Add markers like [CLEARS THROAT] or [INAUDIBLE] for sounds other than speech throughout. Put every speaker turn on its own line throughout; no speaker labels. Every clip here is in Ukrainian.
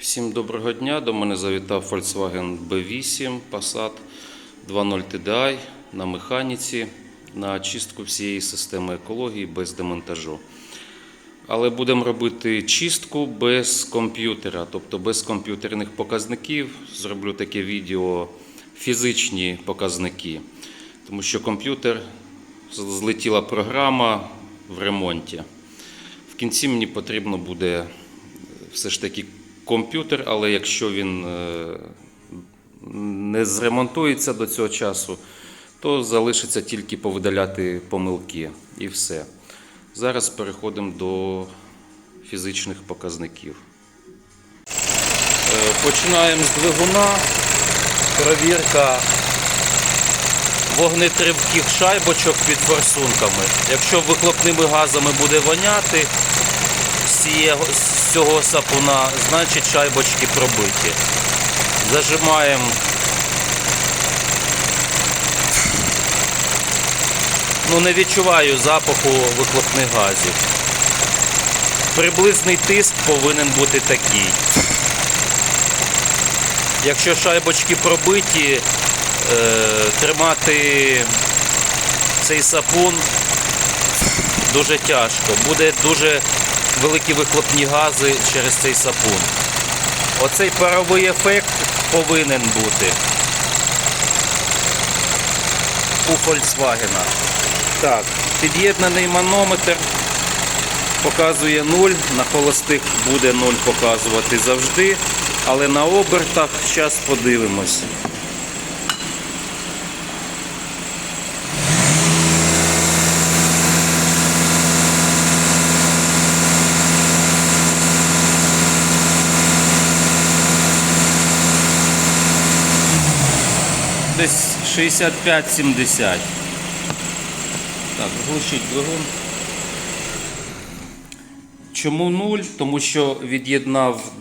Всім доброго дня. До мене завітав Volkswagen B8 Passat 2.0 TDI на механіці на чистку всієї системи екології без демонтажу. Але будемо робити чистку без комп'ютера, тобто без комп'ютерних показників. Зроблю таке відео фізичні показники, тому що комп'ютер злетіла програма в ремонті. В кінці мені потрібно буде все ж таки комп'ютер, але якщо він е, не зремонтується до цього часу, то залишиться тільки повидаляти помилки і все. Зараз переходимо до фізичних показників. Е, Починаємо з двигуна. Перевірка вогнетривких шайбочок під форсунками. Якщо вихлопними газами буде воняти з цього сапуна, значить шайбочки пробиті. Зажимаємо ну не відчуваю запаху вихлопних газів. Приблизний тиск повинен бути такий. Якщо шайбочки пробиті, е, тримати цей сапун дуже тяжко. Буде дуже великі вихлопні гази через цей сапун. Оцей паровий ефект повинен бути у Volkswagen. Так, під'єднаний манометр показує 0, на холостих буде 0 показувати завжди, але на обертах зараз подивимось. 65-70. Так, глушить двигун. Чому 0? Тому що від'єднав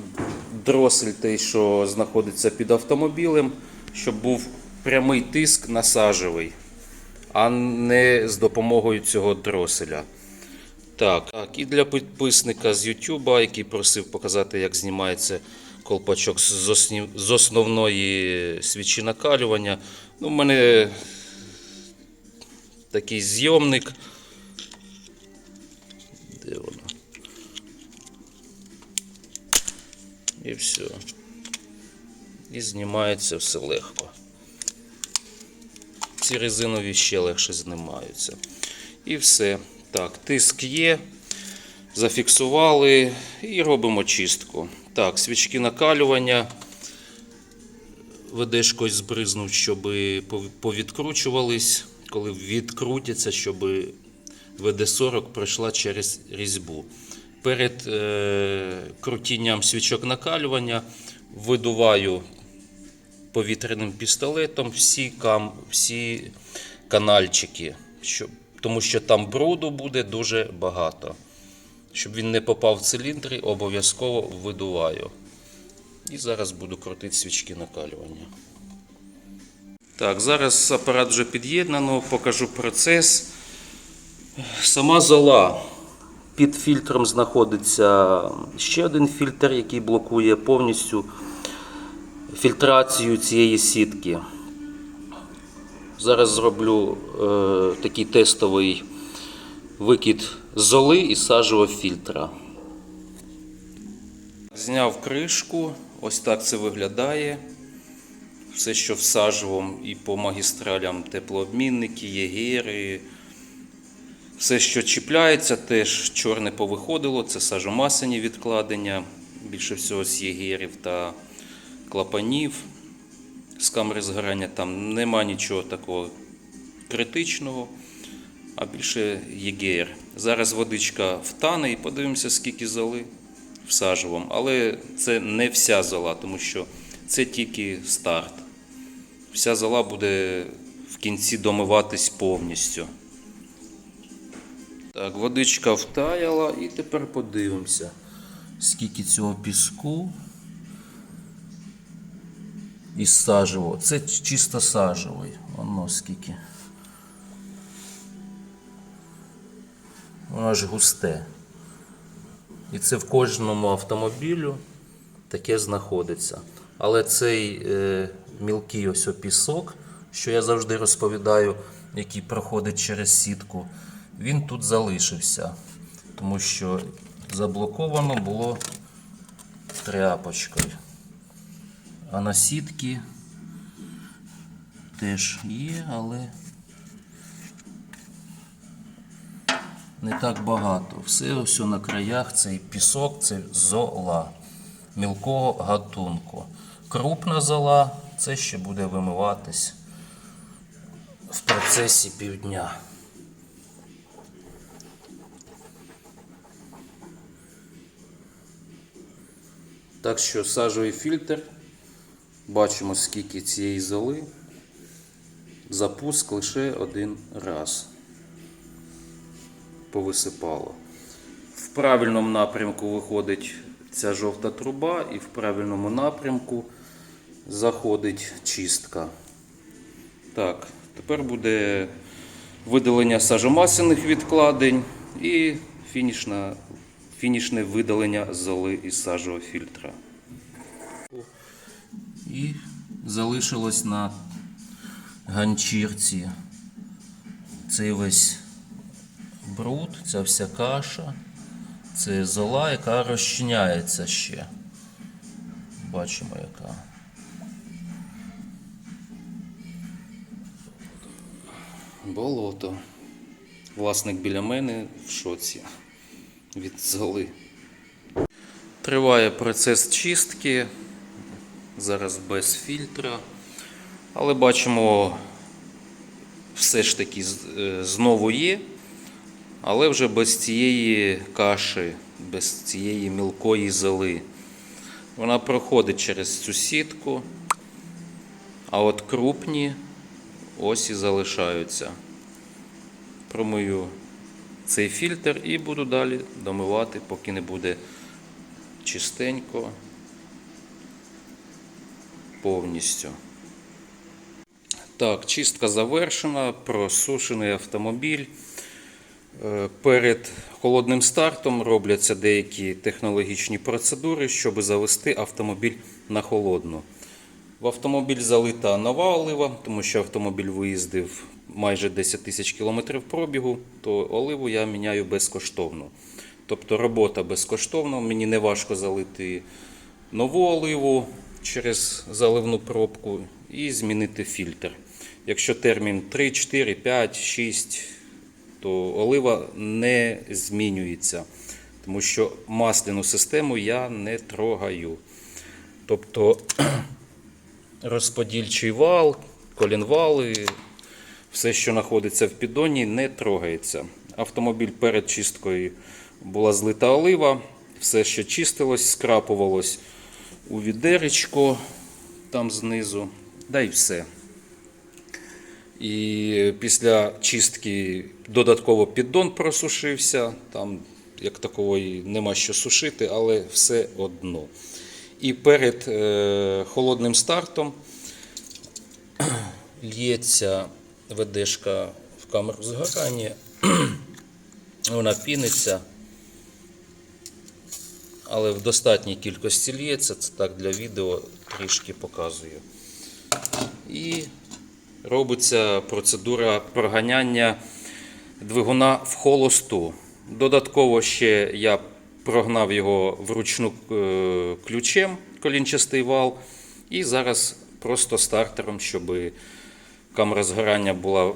дросель той, що знаходиться під автомобілем, щоб був прямий тиск насажевий, а не з допомогою цього дроселя. Так, і для підписника з YouTube, який просив показати, як знімається колпачок з основної свічі накалювання. Ну, в мене такий зйомник. Де воно? І все. І знімається все легко. Ці резинові ще легше знімаються. І все. Так, тиск є. Зафіксували і робимо чистку. Так, свічки накалювання. Ведешкою збризнув, щоб повідкручувались. Коли відкрутяться, щоб ВД-40 пройшла через різьбу. Перед е, крутінням свічок накалювання видуваю повітряним пістолетом всі, кам, всі канальчики, щоб, тому що там бруду буде дуже багато. Щоб він не попав в циліндри, обов'язково видуваю. І зараз буду крутити свічки накалювання. Так, зараз апарат вже під'єднано, покажу процес. Сама зола. Під фільтром знаходиться ще один фільтр, який блокує повністю фільтрацію цієї сітки. Зараз зроблю е, такий тестовий викид золи і сажевого фільтра. Зняв кришку, ось так це виглядає. Все, що всаджував і по магістралям теплообмінники, єгери. Все, що чіпляється, теж чорне повиходило. Це сажомасені відкладення, більше всього з єгерів та клапанів. З камери згорання там нема нічого такого критичного, а більше єгер. Зараз водичка втане і подивимося, скільки золи всаджувам. Але це не вся зола, тому що це тільки старт. Вся зола буде в кінці домиватись повністю. Так, водичка втаяла і тепер подивимося, скільки цього піску і сажево. Це чисто сажевий. Воно скільки. Воно ж густе. І це в кожному автомобілю таке знаходиться. Але цей е, мілкий ось о пісок, що я завжди розповідаю, який проходить через сітку, він тут залишився, тому що заблоковано було тряпочкою. А на сітки теж є, але не так багато. Все ось на краях цей пісок це зола мілкого гатунку. Крупна зола це ще буде вимиватись в процесі півдня. Так що сажовий фільтр. Бачимо, скільки цієї золи. Запуск лише один раз. Повисипало. В правильному напрямку виходить ця жовта труба, і в правильному напрямку заходить чистка. Так, тепер буде видалення сажомасляних відкладень і фінішна, фінішне видалення золи із сажового фільтра. І залишилось на ганчірці цей весь бруд, ця вся каша. Це зола, яка розчиняється ще. Бачимо, яка. Болото. Власник біля мене в шоці від золи. Триває процес чистки. Зараз без фільтра. Але бачимо, все ж таки е, знову є. Але вже без цієї каші, без цієї мілкої золи. Вона проходить через цю сітку, а от крупні ось і залишаються. Промию цей фільтр і буду далі домивати, поки не буде чистенько повністю. Так, чистка завершена, просушений автомобіль. Е, Перед холодним стартом робляться деякі технологічні процедури, щоб завести автомобіль на холодну. В автомобіль залита нова олива, тому що автомобіль виїздив майже 10 тисяч кілометрів пробігу, то оливу я міняю безкоштовно. Тобто робота безкоштовна, мені не важко залити нову оливу через заливну пробку і змінити фільтр. Якщо термін 3, 4, 5, 6, то олива не змінюється, тому що масляну систему я не трогаю. Тобто [CLEARS THROAT] розподільчий вал, колінвали, все, що знаходиться в піддоні, не трогається. Автомобіль перед чисткою була злита олива, все, що чистилось, скрапувалось у відеречко там знизу, да й все. І після чистки додатково піддон просушився. Там як такої нема що сушити, але все одно. І перед е, холодним стартом [CLEARS THROAT] лється ведешка в камеру згорання. [CLEARS THROAT] Вона піниться, але в достатній кількості лється. Це так для відео трішки показую. І робиться процедура проганяння двигуна в холосту. Додатково ще я прогнав його вручну е, ключем, колінчастий вал. І зараз просто стартером, щоб камера згорання була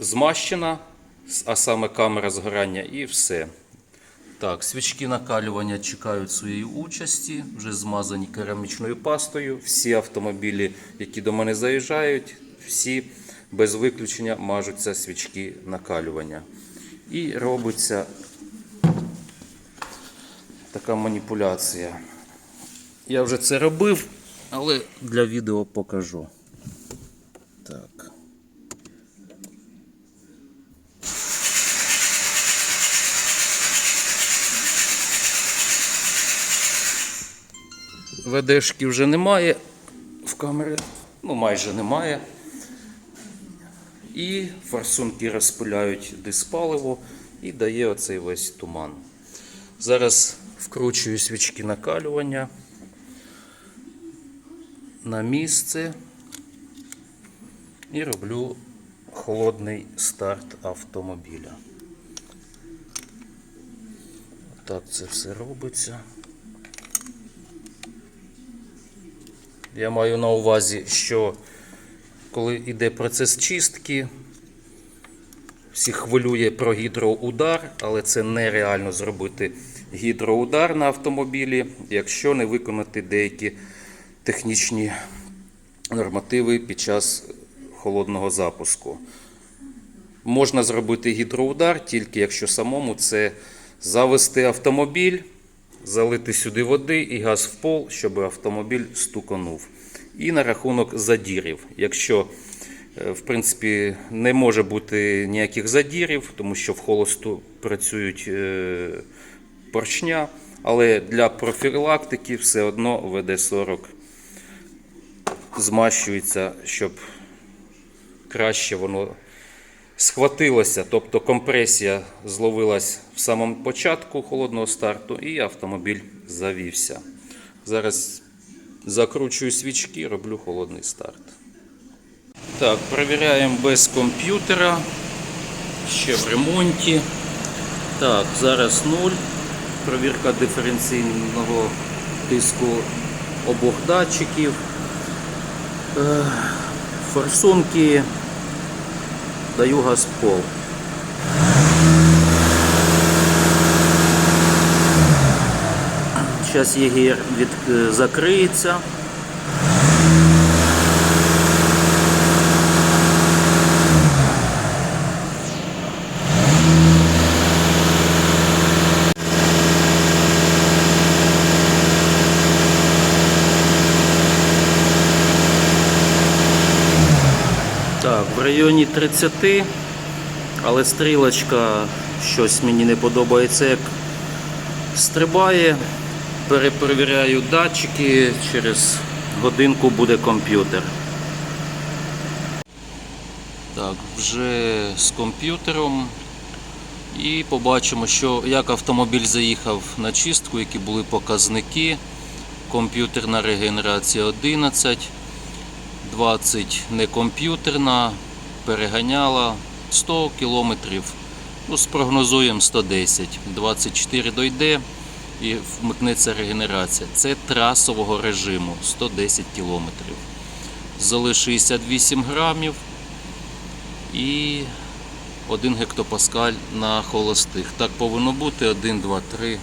змащена, а саме камера згорання, і все. Так, свічки накалювання чекають своєї участі, вже змазані керамічною пастою. Всі автомобілі, які до мене заїжджають, всі без виключення мажуться свічки накалювання. І робиться така маніпуляція. Я вже це робив, але для відео покажу. Так. ВДшки вже немає в камері, ну майже немає. І форсунки розпиляють диспаливо і дає оцей весь туман. Зараз вкручую свічки накалювання. на місце і роблю холодний старт автомобіля. Так це все робиться. Я маю на увазі, що коли йде процес чистки, всіх хвилює про гідроудар, але це нереально зробити гідроудар на автомобілі, якщо не виконати деякі технічні нормативи під час холодного запуску. Можна зробити гідроудар тільки якщо самому це завести автомобіль, залити сюди води і газ в пол, щоб автомобіль стуконув. І на рахунок задірів. Якщо е, в принципі не може бути ніяких задірів, тому що в холосту працюють е, поршня, але для профілактики все одно ВД-40 змащується, щоб краще воно схватилося, тобто компресія зловилась в самому початку холодного старту і автомобіль завівся. Зараз закручую свічки, роблю холодний старт. Так, перевіряємо без комп'ютера. Ще в ремонті. Так, зараз 0. Провірка диференційного тиску обох датчиків. Е, Форсунки даю газ пол. Зараз ЄГР від, е, закриється. Так, в районі 30, але стрілочка щось мені не подобається, як стрибає. Перепровіряю датчики, через годинку буде комп'ютер. Так, вже з комп'ютером. І побачимо, що як автомобіль заїхав на чистку, які були показники. Комп'ютерна регенерація 11. 20 не комп'ютерна, переганяла 100 кілометрів. Ну, спрогнозуємо 110. 24 дойде і вмикнеться регенерація. Це трасового режиму 110 кілометрів. Зали 68 грамів і 1 гектопаскаль на холостих. Так повинно бути 1, 2, 3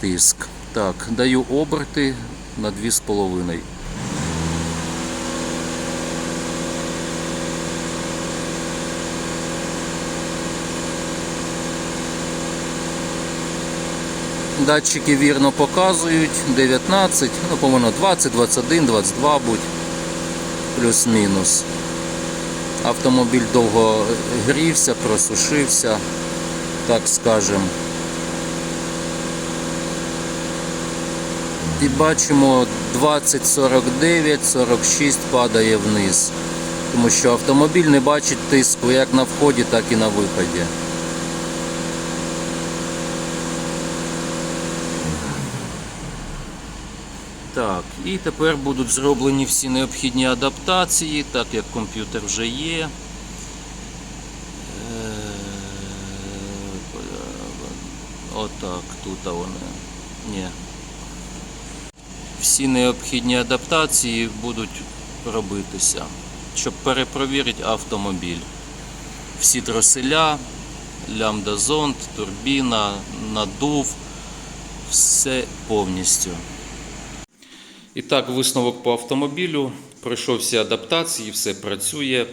тиск. Так, даю оберти на 2,5. Датчики вірно показують 19, ну, по-моєму, 20, 21, 22 будь плюс-мінус. Автомобіль довго грівся, просушився, так скажем. І бачимо 20, 49, 46 падає вниз. Тому що автомобіль не бачить тиску як на вході, так і на виході. Так, і тепер будуть зроблені всі необхідні адаптації, так як комп'ютер вже є. Е, Отак, тут вони. Ні. Всі необхідні адаптації будуть робитися, щоб перепровірити автомобіль. Всі троселя, лямбда-зонд, турбіна, надув, все повністю. І так, висновок по автомобілю. Пройшов всі адаптації, все працює.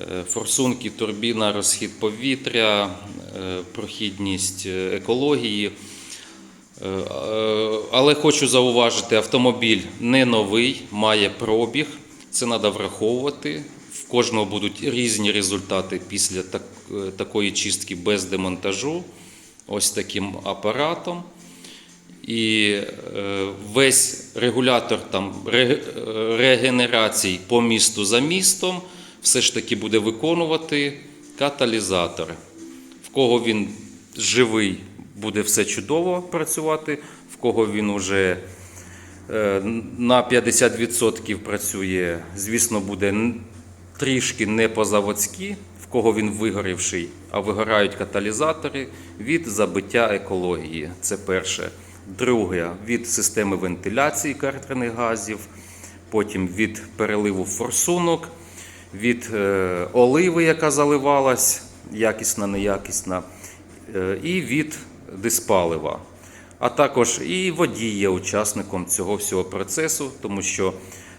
Е, Форсунки, турбіна, розхід повітря, е, прохідність е, екології. Але хочу зауважити, автомобіль не новий, має пробіг. Це треба враховувати. В кожного будуть різні результати після так- такої чистки без демонтажу. Ось таким апаратом. І е, весь регулятор там е, регенерацій по місту за містом все ж таки буде виконувати каталізатор. В кого він живий, буде все чудово працювати, в кого він уже Е, На 50% працює, звісно, буде трішки не по-заводськи, в кого він вигорівший, а вигорають каталізатори від забиття екології. Це перше. Друге від системи вентиляції картерних газів, потім від переливу форсунок, від е, оливи, яка заливалась, якісна, неякісна, е, і від диспалива. А також і водій є учасником цього всього процесу, тому що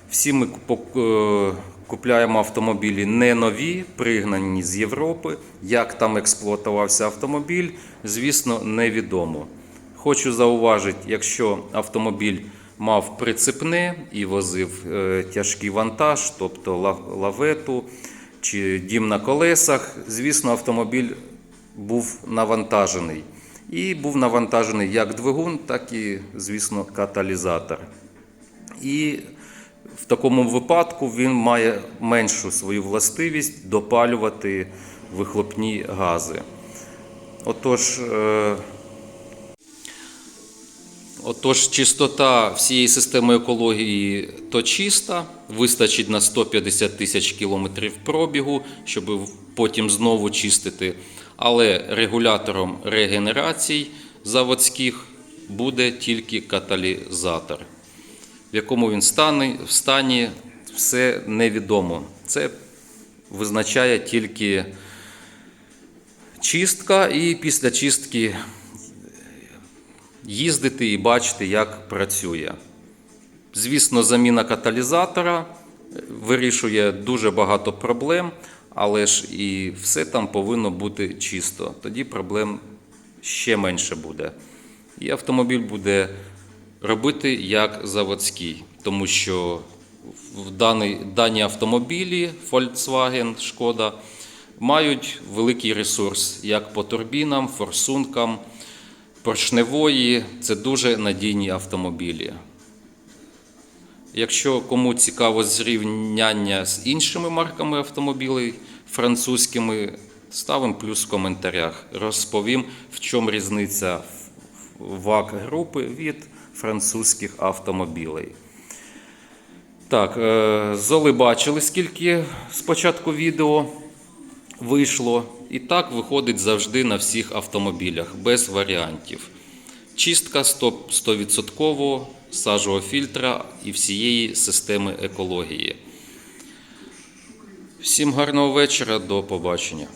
всі ми е, купляємо автомобілі не нові, пригнані з Європи. Як там експлуатувався автомобіль, звісно, невідомо. Хочу зауважити, якщо автомобіль мав прицепне і возив е, тяжкий вантаж, тобто лавету чи дім на колесах, звісно, автомобіль був навантажений. І був навантажений як двигун, так і, звісно, каталізатор. І в такому випадку він має меншу свою властивість допалювати вихлопні гази. Отож, е, Отож, чистота всієї системи екології то чиста, вистачить на 150 тисяч кілометрів пробігу, щоб потім знову чистити. Але регулятором регенерацій заводських буде тільки каталізатор. В якому він стані, в стані, все невідомо. Це визначає тільки чистка, і після чистки їздити і бачити, як працює. Звісно, заміна каталізатора вирішує дуже багато проблем, але ж і все там повинно бути чисто. Тоді проблем ще менше буде. І автомобіль буде робити як заводський, тому що в даний, дані автомобілі Volkswagen, Шкода мають великий ресурс як по турбінам, форсункам поршневої це дуже надійні автомобілі. Якщо кому цікаво зрівняння з іншими марками автомобілів французькими, ставимо плюс в коментарях. Розповім, в чому різниця ВАК групи від французьких автомобілей. Так, е, золи бачили, скільки спочатку відео вийшло. І так виходить завжди на всіх автомобілях, без варіантів. Чистка 100%, 100% фільтра і всієї системи екології. Всім гарного вечора, до побачення.